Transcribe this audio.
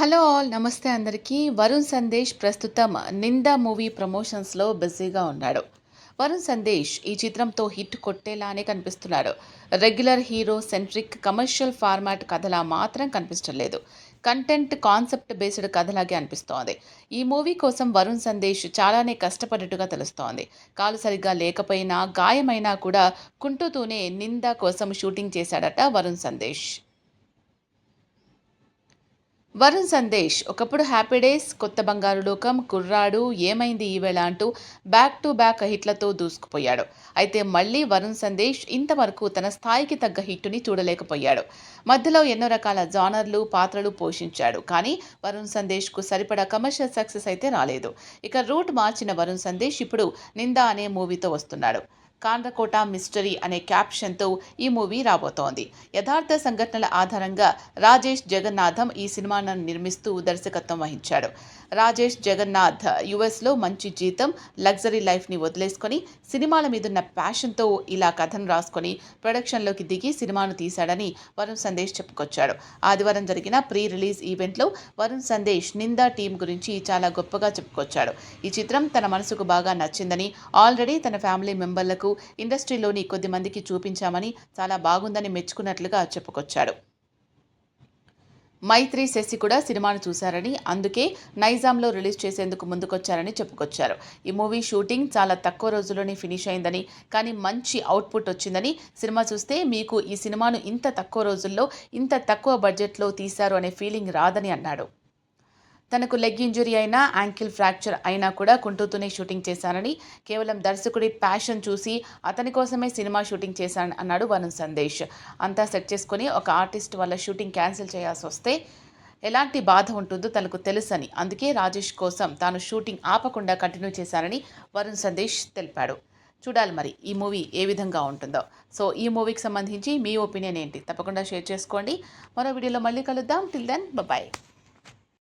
Hello all నమస్తే అందరికీ. వరుణ్ సందేశ్ ప్రస్తుతం నిందా మూవీ ప్రమోషన్స్లో బిజీగా ఉన్నాడు. వరుణ్ సందేశ్ ఈ చిత్రంతో హిట్ కొట్టేలానే కనిపిస్తున్నాడు. Regular hero centric commercial format కథలా మాత్రం కనిపించడం లేదు. కంటెంట్ కాన్సెప్ట్ బేస్డ్ కథలాగే అనిపిస్తోంది. ఈ మూవీ కోసం వరుణ్ సందేశ్ చాలానే కష్టపడినట్టుగా తెలుస్తోంది. కాలు సరిగ్గా లేకపోయినా గాయమైనా కూడా కుంటుతూనే నిందా కోసం షూటింగ్ చేశాడట వరుణ్ సందేశ్. వరుణ్ సందేశ్ ఒకప్పుడు హ్యాపీ డేస్ కొత్త బంగారు లోకం కుర్రాడు ఏమైంది ఈవేళ అంటూ బ్యాక్ టు బ్యాక్ హిట్లతో దూసుకుపోయాడు. అయితే మళ్ళీ వరుణ్ సందేశ్ ఇంతవరకు తన స్థాయికి తగ్గ హిట్టుని చూడలేకపోయాడు. మధ్యలో ఎన్నో రకాల జానర్లు పాత్రలు పోషించాడు. కానీ వరుణ్ సందేశ్కు సరిపడా కమర్షియల్ సక్సెస్ అయితే రాలేదు. ఇక రూట్ మార్చిన వరుణ్ సందేశ్ ఇప్పుడు నిందా అనే మూవీతో వస్తున్నాడు. కాండ్రకోట మిస్టరీ అనే క్యాప్షన్తో ఈ మూవీ రాబోతోంది. యథార్థ సంఘటనల ఆధారంగా రాజేష్ జగన్నాథం ఈ సినిమాను నిర్మిస్తూ దర్శకత్వం వహించాడు. రాజేష్ జగన్నాథ్ యుఎస్లో మంచి జీతం లగ్జరీ లైఫ్ని వదిలేసుకొని సినిమాల మీదున్న ప్యాషన్తో ఇలా కథను రాసుకొని ప్రొడక్షన్లోకి దిగి సినిమాను తీశాడని వరుణ్ సందేశ్ చెప్పుకొచ్చాడు. ఆదివారం జరిగిన ప్రీ రిలీజ్ ఈవెంట్లో వరుణ్ సందేశ్ నిందా టీం గురించి చాలా గొప్పగా చెప్పుకొచ్చాడు. ఈ చిత్రం తన మనసుకు బాగా నచ్చిందని ఆల్రెడీ తన ఫ్యామిలీ మెంబర్లకు ఇండస్ట్రీలోని కొద్ది మందికి చూపించామని చాలా బాగుందని మెచ్చుకున్నట్లుగా చెప్పుకొచ్చాడు. మైత్రి శశి కూడా సినిమాను చూశారని అందుకే నైజాంలో రిలీజ్ చేసేందుకు ముందుకొచ్చారని చెప్పుకొచ్చారు. ఈ మూవీ షూటింగ్ చాలా తక్కువ రోజుల్లోనే ఫినిష్ అయిందని కానీ మంచి అవుట్పుట్ వచ్చిందని సినిమా చూస్తే మీకు ఈ సినిమాను ఇంత తక్కువ రోజుల్లో ఇంత తక్కువ బడ్జెట్లో తీశారు అనే ఫీలింగ్ రాదని అన్నాడు. తనకు లెగ్ ఇంజురీ అయినా యాంకిల్ ఫ్రాక్చర్ అయినా కూడా కుంటూతూనే షూటింగ్ చేశానని కేవలం దర్శకుడి ప్యాషన్ చూసి అతని కోసమే సినిమా షూటింగ్ చేశాను అన్నాడు వరుణ్ సందేశ్. అంతా సెట్ చేసుకుని ఒక ఆర్టిస్ట్ వల్ల షూటింగ్ క్యాన్సిల్ చేయాల్సి వస్తే ఎలాంటి బాధ ఉంటుందో తనకు తెలుసని అందుకే రాజేష్ కోసం తాను షూటింగ్ ఆపకుండా కంటిన్యూ చేశానని వరుణ్ సందేశ్ తెలిపాడు. చూడాలి మరి ఈ మూవీ ఏ విధంగా ఉంటుందో. సో ఈ మూవీకి సంబంధించి మీ ఒపీనియన్ ఏంటి? తప్పకుండా షేర్ చేసుకోండి. మరో వీడియోలో మళ్ళీ కలుద్దాం. Till then bye